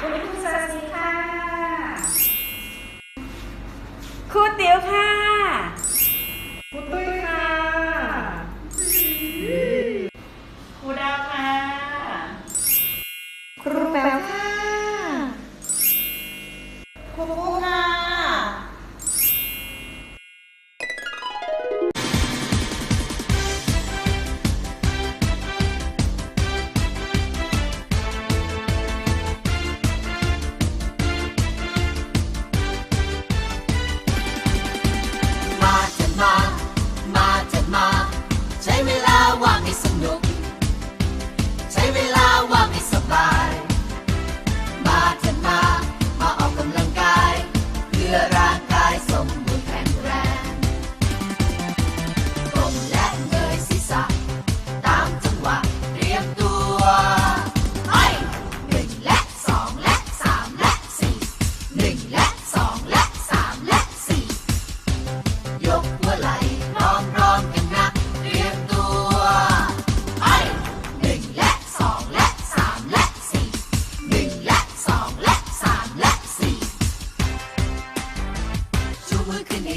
คุณครูสวัสดีค่ะ ครูติ๋วค่ะ ครูตุ้ยค่ะ ครูดาวค่ะ ครูแป๊วค่ะ ครู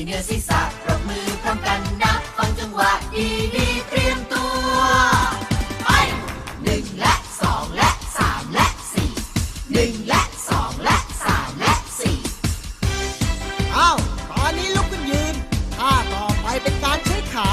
เนื้อศีรษะปรบมือพร้อมกันนะ ฟังจังหวะดีดีเตรียมตัว ไปหนึ่งและสองและสามและสี่หนึ่งและสองและสามและสี่อ้าว ตอนนี้ลุกขึ้นยืนท่าต่อไปเป็นการใช้ขา